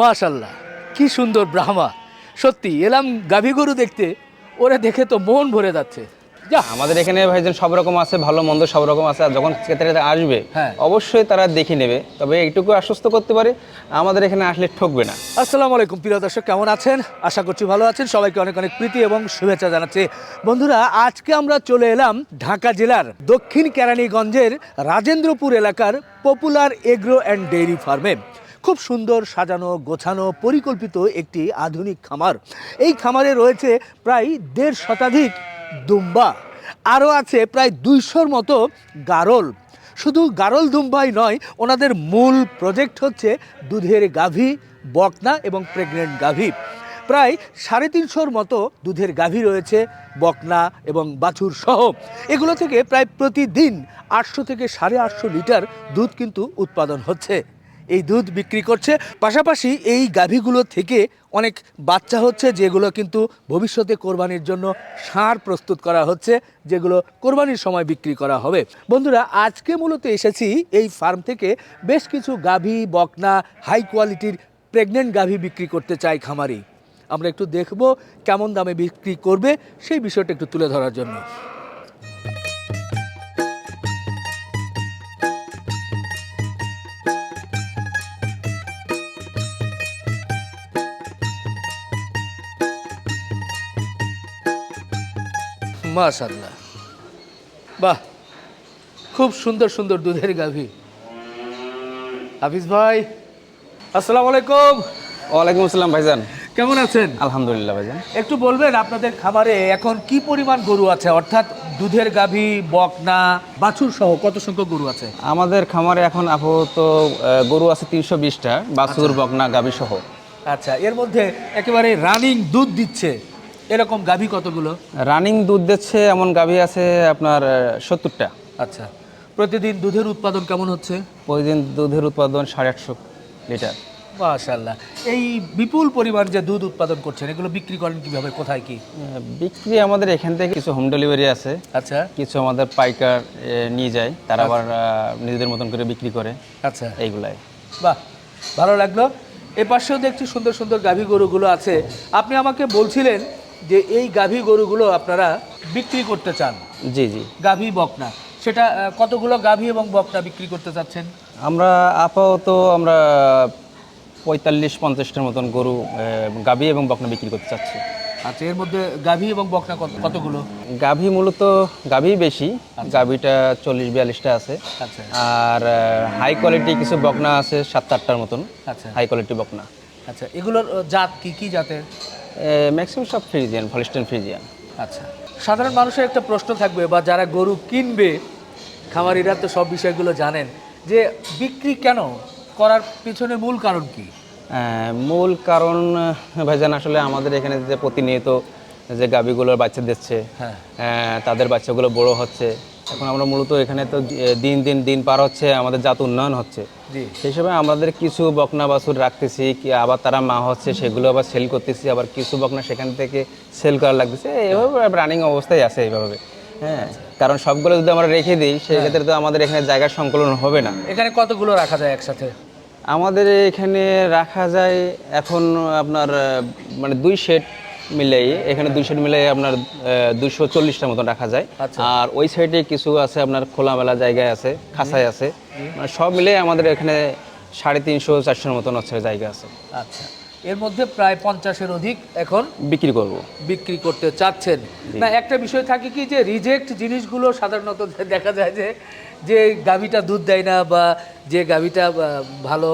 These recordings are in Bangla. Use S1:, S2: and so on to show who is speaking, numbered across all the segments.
S1: মাশাল্লাহ কি সুন্দর ব্রাহ্মা। সত্যি এলাম গাভী গরু দেখতে ওরা দেখে তো মন ভরে যাচ্ছে। যা
S2: আমাদের এখানে ভাইজান সব রকম আছে ভালো মন্দ সব রকম আছে আর যখন ক্রেতারা আসবে
S1: হ্যাঁ।
S2: অবশ্যই তারা দেখে নেবে। তবে এইটুকু আশ্বস্ত করতে পারে আমাদের এখানে আসলে ঠকবে না।
S1: আসসালামু আলাইকুম প্রিয় দর্শক কেমন আছেন? আশা করছি ভালো আছেন। সবাইকে অনেক অনেক প্রীতি এবং শুভেচ্ছা জানাচ্ছি। বন্ধুরা আজকে আমরা চলে এলাম ঢাকা জেলার দক্ষিণ কেরানীগঞ্জের রাজেন্দ্রপুর এলাকার পপুলার এগ্রো অ্যান্ড ডেইরি ফার্মে। খুব সুন্দর সাজানো, গোছানো, পরিকল্পিত একটি আধুনিক খামার। এই খামারে রয়েছে প্রায় দেড় শতাধিক দুম্বা। আরও আছে প্রায় দুইশোর মতো গারল। শুধু গারল দুম্বাই নয়, ওনাদের মূল প্রজেক্ট হচ্ছে দুধের গাভী, বকনা এবং প্রেগনেন্ট গাভী। প্রায় সাড়ে তিনশোর মতো দুধের গাভী রয়েছে, বকনা এবং বাছুর সহ। এগুলো থেকে প্রায় প্রতিদিন আটশো থেকে সাড়ে আটশো লিটার দুধ কিন্তু উৎপাদন হচ্ছে। এই দুধ বিক্রি করছে। পাশাপাশি এই গাভীগুলো থেকে অনেক বাচ্চা হচ্ছে, যেগুলো কিন্তু ভবিষ্যতে কোরবানির জন্য সার প্রস্তুত করা হচ্ছে, যেগুলো কোরবানির সময় বিক্রি করা হবে। বন্ধুরা, আজকে মূলত এসেছি এই ফার্ম থেকে বেশ কিছু গাভী, বকনা হাই কোয়ালিটির প্রেগনেন্ট গাভী বিক্রি করতে চাই খামারি। আমরা একটু দেখব কেমন দামে বিক্রি করবে, সেই বিষয়টা একটু তুলে ধরার জন্য। মাশাল্লাহ বাহ খুব সুন্দর সুন্দর দুধের গাভী। হাফিজ ভাই আসসালামু আলাইকুম।
S2: ওয়ালাইকুম আসসালাম ভাইজান।
S1: কেমন আছেন?
S2: আলহামদুলিল্লাহ ভাইজান।
S1: একটু বলবেন আপনাদের খামারে এখন কি পরিমাণ গরু আছে? অর্থাৎ দুধের গাভী বকনা বাছুর সহ কত সংখ্যক গরু আছে?
S2: আমাদের খামারে এখন আপাতত গরু আছে তিনশো বিশটা বাছুর বকনা গাভী সহ।
S1: আচ্ছা এর মধ্যে একেবারে রানিং দুধ দিচ্ছে। এরকম গাভী কতগুলো?
S2: রানিং দুধ দিচ্ছে এমন গাভী আছে আপনার সত্তরটা।
S1: আচ্ছা। প্রতিদিন দুধের উৎপাদন কেমন হচ্ছে?
S2: প্রতিদিন দুধের উৎপাদন সাড়ে আটশো লিটার।
S1: মাশাল্লাহ এই বিপুল পরিমাণ যে দুধ উৎপাদন করছেন এগুলো বিক্রি করেন কীভাবে? কোথায় কি?
S2: বিক্রি আমাদের এখান থেকে কিছু হোম ডেলিভারি আছে।
S1: আচ্ছা।
S2: কিছু আমাদের পাইকার এ, নিয়ে যায়। তারা আবার আহ, নিজেদের মতন করে বিক্রি করে।
S1: আচ্ছা।
S2: এইগুলাই।
S1: বাহ ভালো লাগল। এ পাশেও দেখছি সুন্দর সুন্দর গাভী গরুগুলো আছে। আপনি আমাকে বলছিলেন যে এই গাভী গরুগুলো আপনারা বিক্রি করতে চান।
S2: জি জি।
S1: গাভী বকনা। সেটা কতগুলো গাভী এবং বকনা বিক্রি করতে চাচ্ছেন?
S2: আমরা আপাতত আমরা পঁয়তাল্লিশ পঞ্চাশটার মতন গরু গাভী এবং বকনা বিক্রি করতে চাচ্ছি।
S1: আচ্ছা এর মধ্যে গাভী এবং বকনা কত- কতগুলো?
S2: গাভী মূলত গাভী বেশি। গাভীটা চল্লিশ বিয়াল্লিশটা আছে।
S1: আচ্ছা।
S2: আর হাই কোয়ালিটি কিছু বকনা আছে সাত আটটার মতন।
S1: আচ্ছা।
S2: হাই কোয়ালিটি বকনা।
S1: আচ্ছা এগুলোর জাত কি কি জাতের?
S2: ম্যাক্সিমাম সব ফ্রিজিয়ান ফলিস্টেন ফ্রিজিয়ান
S1: আচ্ছা। সাধারণ মানুষের একটা প্রশ্ন থাকবে বা যারা গরু কিনবে খামারিরা তো সব বিষয়গুলো জানেন যে বিক্রি কেন? করার পিছনে মূল কারণ কি?
S2: মূল কারণ ভাইজান আসলে আমাদের এখানে যে প্রতিনিয়ত যে গাভীগুলোর বাচ্চা দিচ্ছে
S1: হ্যাঁ।
S2: তাদের বাচ্চাগুলো বড় হচ্ছে এখন আমরা মূলত এখানে তো দিন দিন দিন পার হচ্ছে আমাদের জাত উন্নয়ন হচ্ছে। সেই সময় আমাদের কিছু বকনা বাছুর রাখতেছি কি আবার তারা মা হচ্ছে সেগুলো আবার সেল করতেছি আবার কিছু বকনা সেখান থেকে সেল করা লাগতেছে। এইভাবে রানিং অবস্থায় আছে এইভাবে। হ্যাঁ কারণ সবগুলো যদি আমরা রেখে দিই সেক্ষেত্রে তো আমাদের এখানে জায়গার সংকলন হবে না।
S1: এখানে কতগুলো রাখা যায় একসাথে?
S2: আমাদের এখানে রাখা যায় এখন আপনার মানে দুই সেট মিলাই এখানে দুই সেট মিলাই আপনার দুইশো চল্লিশটার মতন রাখা যায়।
S1: আচ্ছা।
S2: আর ওই সাইডে কিছু আছে আপনার খোলামেলা জায়গায় আছে খাসায় আছে। মানে সব মিলে আমাদের এখানে সাড়ে তিনশো চারশোর মতন হচ্ছে জায়গা আছে।
S1: আচ্ছা। এর মধ্যে প্রায় পঞ্চাশের অধিক এখন
S2: বিক্রি করব।
S1: বিক্রি করতে চাচ্ছেন। না একটা বিষয় থাকে কি যে রিজেক্ট জিনিসগুলো সাধারণত দেখা যায় যে যে গাভীটা দুধ দেয় না বা যে গাভীটা ভালো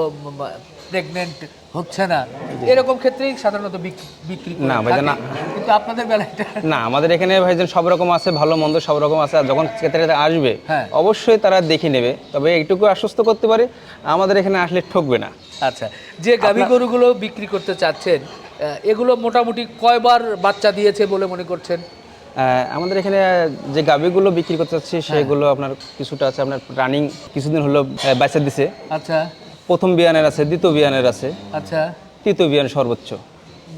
S1: প্রেগনেন্ট হচ্ছে না। এরকম ক্ষেত্রেই সাধারণত বিক- বিক্রি
S2: না, ভাইজান।
S1: কিন্তু আপনাদের বেলায়
S2: না আমাদের এখানে ভাইজান সব রকম আছে ভালো মন্দ সব রকম আছে। আর যখন ক্রেতারা আসবে
S1: হ্যাঁ।
S2: অবশ্যই তারা দেখে নেবে। তবে এইটুকু আশ্বস্ত করতে পারে আমাদের এখানে আসলে ঠকবে না।
S1: আচ্ছা যে গাভী গরুগুলো বিক্রি করতে চাচ্ছেন এগুলো মোটামুটি কয়বার বাচ্চা দিয়েছে বলে মনে করছেন?
S2: আমাদের এখানে যে গাভিগুলো বিক্রি করতে চাচ্ছি
S1: হ্যাঁ।
S2: সেগুলো আপনার কিছুটা আছে। আপনার রানিং কিছুদিন হলো বাচ্চা দিছে।
S1: আচ্ছা।
S2: প্রথম বিয়ানের আছে দ্বিতীয় বিয়ানের আছে।
S1: আচ্ছা।
S2: তৃতীয় বিয়ান সর্বোচ্চ।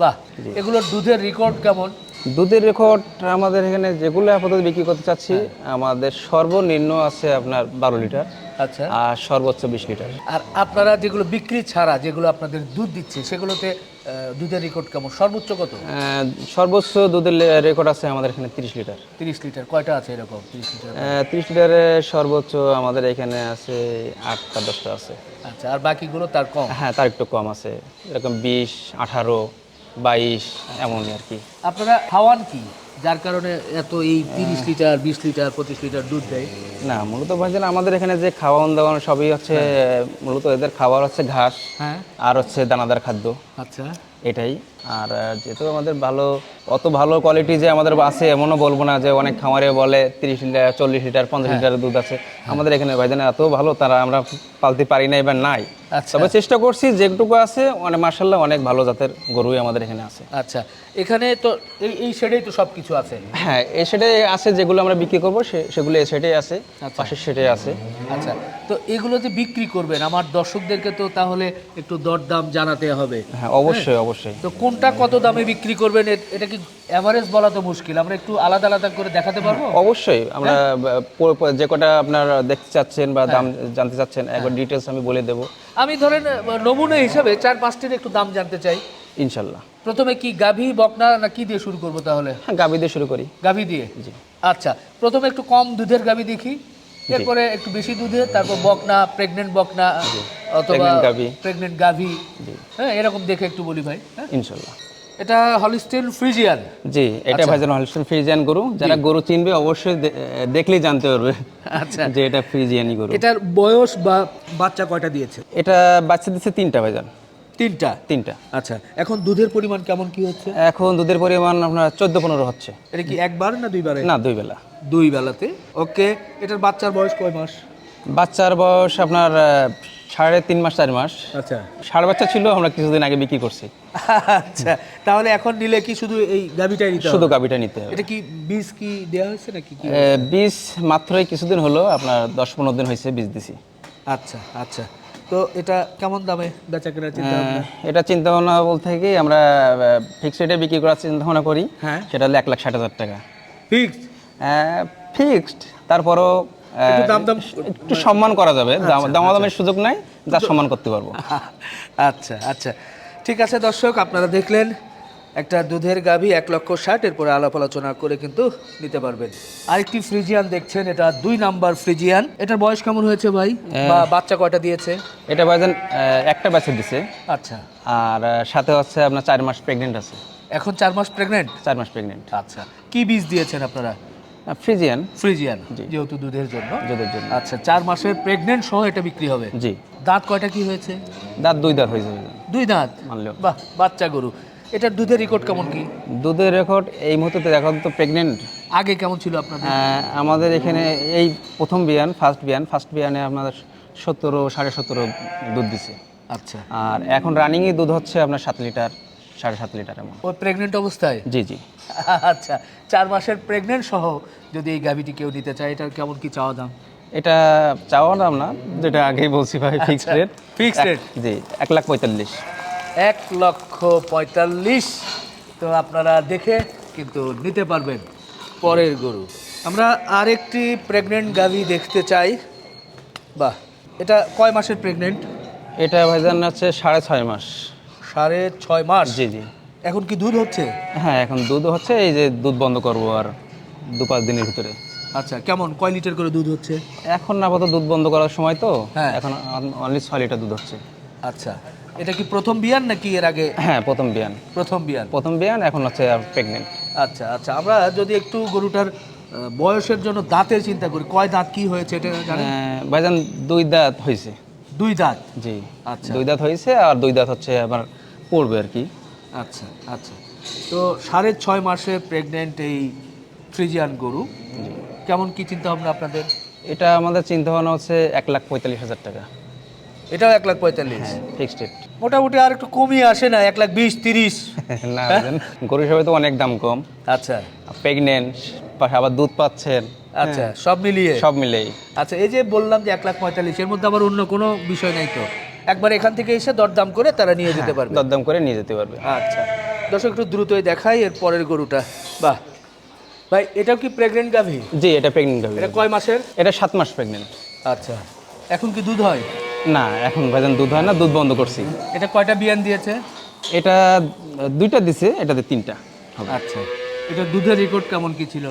S1: বাহ এগুলোর দুধের রেকর্ড কেমন?
S2: দুধের রেকর্ড আমাদের এখানে যেগুলো আপাতত বিক্রি করতে চাচ্ছি
S1: হ্যাঁ।
S2: আমাদের সর্বনিম্ন আছে আপনার বারো লিটার।
S1: আচ্ছা।
S2: আর সর্বোচ্চ বিশ লিটার।
S1: আর আপনারা যেগুলো বিক্রি ছাড়া যেগুলো আপনাদের দুধ দিচ্ছে সেগুলোতে দুধের রেকর্ড কেমন? সর্বোচ্চ কত?
S2: সর্বোচ্চ দুধের রেকর্ড আছে আমাদের এখানে তিরিশ লিটার।
S1: তিরিশ লিটার কয়টা আছে এরকম তিরিশ লিটার?
S2: তিরিশ লিটারে সর্বোচ্চ আমাদের এখানে আছে আটটা দশটা আছে।
S1: আচ্ছা আর বাকিগুলো তার কম?
S2: হ্যাঁ তার একটু কম আছে। এরকম বিশ আঠারো বাইশ এমনই আর কি।
S1: আপনারা খাওয়ান কি? যার কারণে এত এই তিরিশ লিটার বিশ লিটার পঁচিশ লিটার দুধ দেয়।
S2: না মূলত ভাইজান আমাদের এখানে যে খাওয়ান দাওয়ান সবই হচ্ছে মূলত এদের খাবার হচ্ছে ঘাস
S1: হ্যাঁ।
S2: আর হচ্ছে দানাদার খাদ্য।
S1: আচ্ছা।
S2: এটাই। আর যেহেতু আমাদের ভালো অত ভালো কোয়ালিটি যে আমাদের আছে এমনও বলব না যে অনেক খামারে বলে তিরিশ লিটার চল্লিশ লিটার পঞ্চাশ লিটার দুধ আছে। আমাদের এখানে ভাইজান এত ভালো তারা আমরা পালতে পারি না এবার নাই।
S1: আচ্ছা।
S2: তবে চেষ্টা করছি যেটুকু আছে মানে মার্শাল্লাহ অনেক ভালো জাতের গরুই আমাদের এখানে আছে।
S1: আচ্ছা। এখানে তো এই এই শেডেই তো সব কিছু আছে।
S2: হ্যাঁ এই সেটে আছে যেগুলো আমরা বিক্রি করব সেগুলো এই সেটে আছে পাশের সেটে আছে।
S1: আচ্ছা। তো এগুলো যে বিক্রি করবেন আমার দর্শকদেরকে তো তাহলে একটু দরদাম জানাতে হবে।
S2: হ্যাঁ অবশ্যই অবশ্যই।
S1: তো কোনটা কত দামে বিক্রি করবেন? এটা কি অ্যাভারেজ বলা তো মুশকিল। আমরা একটু আলাদা আলাদা করে দেখাতে পারব?
S2: অবশ্যই। আমরা প- যে কটা আপনার দেখতে চাচ্ছেন বা দাম জানতে চাচ্ছেন একবার ডিটেলস আমি বলে দেবো।
S1: আমি ধরেন নমুনা হিসাবে চার পাঁচটির একটু দাম জানতে চাই।
S2: ইনশাল্লাহ।
S1: প্রথমে কি গাভী বকনা না কি দিয়ে শুরু করব তাহলে?
S2: হ্যাঁ গাবি দিয়ে শুরু করি।
S1: গাভী দিয়ে? জি। আচ্ছা প্রথমে একটু কম দুধের গাভী দেখি। এরপরে একটু বেশি দুধে তারপর বকনা প্রেগনেন্ট বকনা অথবা। প্রেগনেন্ট গাভি। হ্যাঁ এরকম দেখে একটু বলি ভাই হ্যাঁ?
S2: ইনশাল্লাহ।
S1: এটা হলিস্টেল ফ্রিজিয়ান।
S2: জি এটা ভাইজান হলস্টেন ফ্রিজিয়ান গরু যারা গরু চিনবে অবশ্যই দেখলেই জানতে পারবে
S1: আচ্ছা।
S2: যে এটা ফ্রিজিয়ানি গরু।
S1: এটার বয়স বা বাচ্চা কয়টা দিয়েছে?
S2: এটা বাচ্চা দিচ্ছে তিনটা ভাইজান
S1: তিনটা?
S2: তিনটা।
S1: আচ্ছা এখন দুধের পরিমাণ কেমন কি হচ্ছে?
S2: এখন দুধের পরিমাণ আপনার চোদ্দ পনেরো হচ্ছে।
S1: এটা কি একবার না দুইবার?
S2: না দুই বেলা
S1: দুই বেলাতে। ওকে এটার বাচ্চার বয়স কয় মাস?
S2: বাচ্চার বয়স আপনার সাড়ে তিন মাস চার মাস।
S1: আচ্ছা।
S2: ষাড় বাচ্চা ছিল আমরা কিছুদিন আগে বিক্রি করছি।
S1: আচ্ছা তাহলে এখন নিলে কি শুধু এই গাভিটাই নিতে
S2: শুধু গাবিটা নিতে হবে।
S1: এটা কি বীজ কি দেওয়া হয়েছে নাকি কি?
S2: বীজ মাত্রই কিছুদিন হলো আপনার দশ পনেরো দিন হয়েছে বীজ দিছি।
S1: আচ্ছা আচ্ছা। তো এটা কেমন দামে বেচা কেনার চিন্তা
S2: এটা চিন্তা ভাবনা বলতে কি আমরা ফিক্সড রেটে বিক্রি করার চিন্তা ভাবনা করি।
S1: হ্যাঁ।
S2: সেটা হলো এক লাখ ষাট হাজার টাকা।
S1: ফিক্সড
S2: ফিক্সড তারপরও
S1: একটু
S2: সম্মান করা যাবে। দাম- দামাদামের সুযোগ নাই যা সম্মান করতে পারব।
S1: আচ্ছা আচ্ছা। ঠিক আছে দর্শক আপনারা দেখলেন একটা দুধের গাভী এক লক্ষ ষাট এরপরে আলাপ আলোচনা করে কিন্তু নিতে পারবেন। আরেকটি ফ্রিজিয়ান দেখছেন এটা দুই নাম্বার ফ্রিজিয়ান। এটার বয়স কেমন হয়েছে ভাই? বা বাচ্চা কয়টা দিয়েছে?
S2: এটা ভাইজান একটা বাচ্চা দিছে।
S1: আচ্ছা।
S2: আর সাথে হচ্ছে আপনার চার মাস প্রেগনেন্ট আছে।
S1: এখন চার মাস প্রেগনেন্ট
S2: চার মাস প্রেগনেন্ট
S1: আচ্ছা। কি বীজ দিয়েছেন আপনারা?
S2: ফ্রিজিয়ান
S1: ফ্রিজিয়ান যেহেতু দুধের জন্য।
S2: দুধের জন্য।
S1: আচ্ছা চার মাসের প্রেগনেন্ট সহ এটা বিক্রি হবে।
S2: জি।
S1: দাঁত কয়টা কি হয়েছে?
S2: দাঁত দুই দাঁত হয়ে যাবে
S1: দুই দাঁত?
S2: মানলেও।
S1: বাহ বাচ্চা গরু। এটার দুধের রেকর্ড কেমন কি?
S2: দুধের রেকর্ড এই মুহূর্তে এখন তো প্রেগনেন্ট
S1: আগে কেমন ছিল আপনাদের?
S2: আমাদের এখানে এই প্রথম বিয়ান ফার্স্ট বিয়ান ফার্স্ট বিয়ানে আমাদের সতেরো সাড়ে সতেরো দুধ দিছে।
S1: আচ্ছা।
S2: আর এখন রানিংয়ে দুধ হচ্ছে আপনার সাত লিটার। সাড়ে সাত লিটার এমন
S1: ওই প্রেগনেন্ট অবস্থায়?
S2: জি জি।
S1: আচ্ছা চার মাসের প্রেগনেন্ট সহ যদি এই গাভিটি কেউ নিতে চায় এটার কেমন কি চাওয়া দাম?
S2: এটা চাওয়া দাম না যেটা আগেই বলছি ভাই ফিক্সড রেট
S1: fixed rate?
S2: জি এক লাখ পঁয়তাল্লিশ।
S1: এক লক্ষ পঁয়তাল্লিশ। তো আপনারা দেখে কিন্তু নিতে পারবেন পরের গরু। আমরা আরেকটি প্রেগনেন্ট গাভি দেখতে চাই। বাহ এটা কয় মাসের প্রেগনেন্ট
S2: এটা ভাইজান হচ্ছে সাড়ে ছয় মাস।
S1: সাড়ে ছয় মাস?
S2: জি জি।
S1: এখন কি দুধ হচ্ছে?
S2: হ্যাঁ এখন দুধ হচ্ছে এই যে দুধ বন্ধ করব আর দু পাঁচ দিনের ভিতরে।
S1: আচ্ছা কেমন? কয় লিটার করে দুধ হচ্ছে?
S2: এখন আপাতত দুধ বন্ধ করার সময় তো
S1: হ্যাঁ।
S2: এখন অনলি ছয় লিটার দুধ হচ্ছে।
S1: আচ্ছা এটা কি প্রথম বিয়ান নাকি এর আগে?
S2: হ্যাঁ প্রথম বিয়ান।
S1: প্রথম বিয়ান।
S2: প্রথম বিয়ান এখন হচ্ছে প্রেগনেন্ট
S1: আচ্ছা আচ্ছা আমরা যদি একটু গরুটার বয়সের জন্য দাঁতের চিন্তা করি কয় দাঁত কি হয়েছে এটা জানেন?
S2: ভাইজান দুই দাঁত হয়েছে।
S1: দুই দাঁত?
S2: জি।
S1: আচ্ছা।
S2: দুই দাঁত হয়েছে আর দুই দাঁত হচ্ছে আবার পড়বে আর কি।
S1: আচ্ছা আচ্ছা। তো সাড়ে ছয় মাসে প্রেগনেন্ট এই ফ্রিজিয়ান গরু কেমন কি চিন্তা ভাবনা আপনাদের?
S2: এটা আমাদের চিন্তা ভাবনা হচ্ছে এক লাখ পঁয়তাল্লিশ হাজার টাকা।
S1: এটাও এক লাখ পঁয়তাল্লিশ?
S2: ফিক্সড রেট
S1: মোটামুটি আর একটু কমিয়ে আসে না এক লাখ বিশ তিরিশ?
S2: না গরু হিসাবে তো অনেক দাম কম।
S1: আচ্ছা।
S2: প্রেগনেন্ট পাশে আবার দুধ পাচ্ছেন।
S1: আচ্ছা সব মিলিয়ে?
S2: সব মিলেই।
S1: আচ্ছা এই যে বললাম যে এক লাখ পঁয়তাল্লিশ এর মধ্যে আবার অন্য কোনো বিষয় নাই তো? একবার এখান থেকে এসে দরদাম করে তারা নিয়ে যেতে পারবে।
S2: দরদাম করে নিয়ে যেতে পারবে।
S1: আচ্ছা। দর্শক একটু দ্রুতই দেখাই এর পরের গরুটা। বাহ। ভাই এটাও কি প্রেগনেন্ট গাভী?
S2: জি এটা প্রেগনেন্ট হবে
S1: এটা কয় মাসের?
S2: এটা সাত মাস প্রেগনেন্ট
S1: আচ্ছা। এখন কি দুধ হয়?
S2: না এখন ভাইজান দুধ হয় না দুধ বন্ধ করছি।
S1: এটা কয়টা বিয়ান দিয়েছে?
S2: এটা দুইটা দিছে এটাতে তিনটা
S1: আচ্ছা। এটা দুধের রেকর্ড কেমন কি ছিল?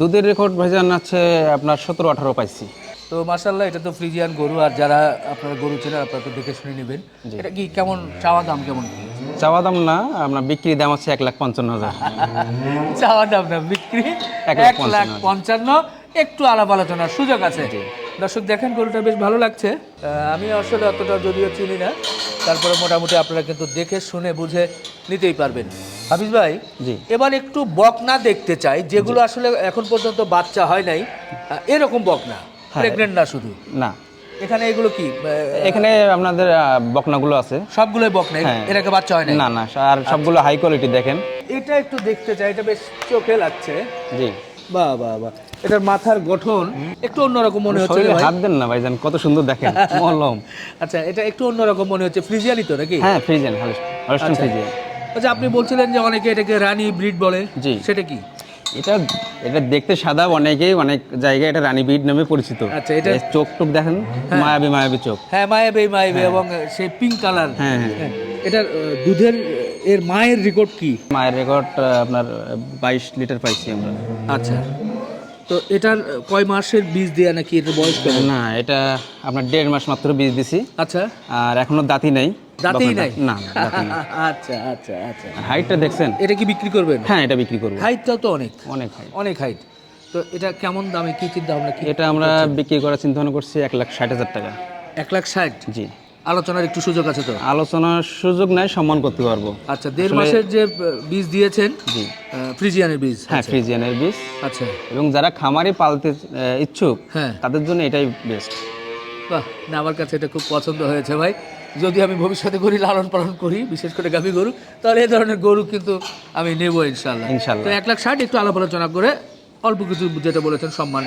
S2: দুধের রেকর্ড ভাইজান আছে আপনার সতেরো আঠারো পাইছি।
S1: তো মার্শাল্লাহ এটা তো ফ্রিজিয়ান গরু আর যারা আপনারা গরু চেনেন আপনারা তো দেখে শুনে নেবেন। এটা কি কেমন চাওয়া দাম কেমন?
S2: চাওয়া দাম না আপনার বিক্রি দাম আছে এক লাখ পঞ্চান্ন হাজার।
S1: চাওয়া দাম না বিক্রি
S2: এক লাখ
S1: পঞ্চান্ন একটু আলাপ আলোচনার সুযোগ আছে। দর্শক দেখেন গরুটা বেশ ভালো লাগছে। আমি আসলে অতটা যদিও চিনি না তারপরে মোটামুটি আপনারা কিন্তু দেখে শুনে বুঝে নিতেই পারবেন। হাফিজ ভাই
S2: জি।
S1: এবার একটু বকনা দেখতে চাই যেগুলো আসলে এখন পর্যন্ত বাচ্চা হয় নাই এরকম বকনা প্রেগনেন্ট না শুধু?
S2: না।
S1: এখানে এগুলো কি?
S2: এখানে আপনাদের বকনাগুলো আছে।
S1: সবগুলোই বকনা? এটাকে বাচ্চা হয় না
S2: না না আর সবগুলো হাই কোয়ালিটি দেখেন।
S1: এটা একটু দেখতে চাই এটা বেশ চোখে লাগছে।
S2: জি।
S1: বাহ বাহ বাহ। এটার মাথার গঠন একটু অন্যরকম মনে হচ্ছে।
S2: হাত দেন না ভাইজান কত সুন্দর দেখেন মলম।
S1: আচ্ছা এটা একটু অন্যরকম মনে হচ্ছে ফ্রিজিয়ানি তো নাকি?
S2: হ্যাঁ ফ্রিজেন হলস্টন ফ্রিজেন
S1: আচ্ছা আপনি বলছিলেন যে অনেকে এটাকে রানী ব্রিড বলে।
S2: জি।
S1: সেটা কি?
S2: এটা এটা দেখতে সাদা অনেকেই অনেক জায়গায় এটা রানী বিট নামে পরিচিত।
S1: আচ্ছা, এটা-
S2: চোখ টুক দেখেন মায়াবী মায়াবী চোখ।
S1: হ্যাঁ মায়াবী মায়াবী এবং সে পিঙ্ক কালার
S2: হ্যাঁ হ্যাঁ।
S1: এটা দুধের এর মায়ের রেকর্ড কি?
S2: মায়ের রেকর্ড আপনার বাইশ লিটার পাইছি আমরা।
S1: আচ্ছা। তো এটার কয় মাসের বীজ দেয়া নাকি? এটার বয়স
S2: না এটা আপনার দেড় মাস মাত্র বীজ দিছি।
S1: আচ্ছা।
S2: আর এখনও দাঁতি নাই।
S1: দাঁতেই নাই?
S2: না
S1: আচ্ছা আচ্ছা আচ্ছা।
S2: হাইটটা দেখছেন?
S1: এটা কি বিক্রি করবেন?
S2: হ্যাঁ এটা বিক্রি করব।
S1: হাইটটাও তো অনেক।
S2: অনেক হাইট
S1: অনেক হাইট তো এটা কেমন দামে কি চিন্তা ভাবনা কি
S2: এটা আমরা বিক্রি করার চিন্তা ভাবনা করছি এক লাখ ষাট হাজার টাকা।
S1: এক লাখ ষাট?
S2: জি।
S1: আলোচনার একটু সুযোগ আছে তো?
S2: আলোচনার সুযোগ নাই সম্মান করতে পারব।
S1: আচ্ছা দেড় মাসের যে বীজ দিয়েছেন
S2: জি।
S1: ফ্রিজিয়ানের বীজ
S2: হ্যাঁ ফ্রিজিয়ানের বীজ।
S1: আচ্ছা।
S2: এবং যারা খামারে পালতে ইচ্ছুক
S1: হ্যাঁ।
S2: তাদের জন্য এটাই বেস্ট
S1: বাহ না আমার কাছে এটা খুব পছন্দ হয়েছে ভাই। যদি আমি ভবিষ্যতে গরু লালন পালন করি বিশেষ করে গাভী গরু তাহলে এই ধরনের গরু কিন্তু আমি নেব ইনশাল্লাহ
S2: ইনশাল্লাহ।
S1: তো এক লাখ ষাট একটু আলাপ আলোচনা করে অল্প কিছু যেটা বলেছেন সম্মান।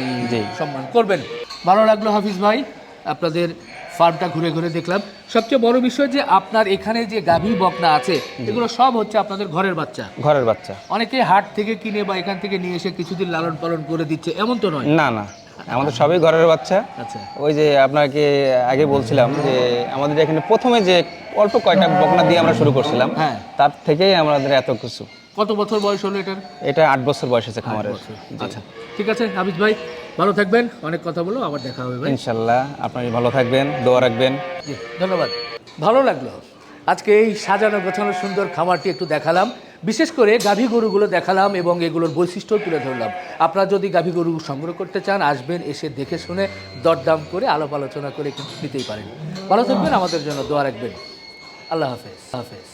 S1: সম্মান করবেন। ভালো লাগল হাফিজ ভাই আপনাদের ফার্মটা ঘুরে ঘুরে দেখলাম। সবচেয়ে বড় বিষয় যে আপনার এখানে যে গাভী বকনা আছে এগুলো সব হচ্ছে আপনাদের ঘরের বাচ্চা।
S2: ঘরের বাচ্চা।
S1: অনেকে হাট থেকে কিনে বা এখান থেকে নিয়ে এসে কিছুদিন লালন পালন করে দিচ্ছে এমন তো নয়?
S2: না না। আমাদের সবই ঘরের বাচ্চা।
S1: আচ্ছা।
S2: ওই যে আপনাকে আগে বলছিলাম যে আমাদের এখানে প্রথমে যে অল্প কয়টা বকনা দিয়ে আমরা শুরু করছিলাম
S1: হ্যাঁ।
S2: তার থেকেই আমাদের এত কিছু।
S1: কত বছর বয়স হলো এটার?
S2: এটা আট বছর বয়স আছে খামারের।
S1: আচ্ছা ঠিক আছে হাবিজ ভাই ভালো থাকবেন অনেক কথা বলো আবার দেখা হবে
S2: ইনশাল্লাহ আপনি ভালো থাকবেন দোয়া রাখবেন।
S1: ধন্যবাদ। ভালো লাগল। আজকে এই সাজানো গোছানো সুন্দর খামারটি একটু দেখালাম। বিশেষ করে গাভী গরুগুলো দেখালাম এবং এগুলোর বৈশিষ্ট্য তুলে ধরলাম। আপনারা যদি গাভী গরু সংগ্রহ করতে চান আসবেন এসে দেখে শুনে দরদাম করে আলাপ আলোচনা করে কিন্তু নিতেই পারেন। ভালো থাকবেন আমাদের জন্য দোয়া রাখবেন। আল্লাহ হাফেজ হাফেজ।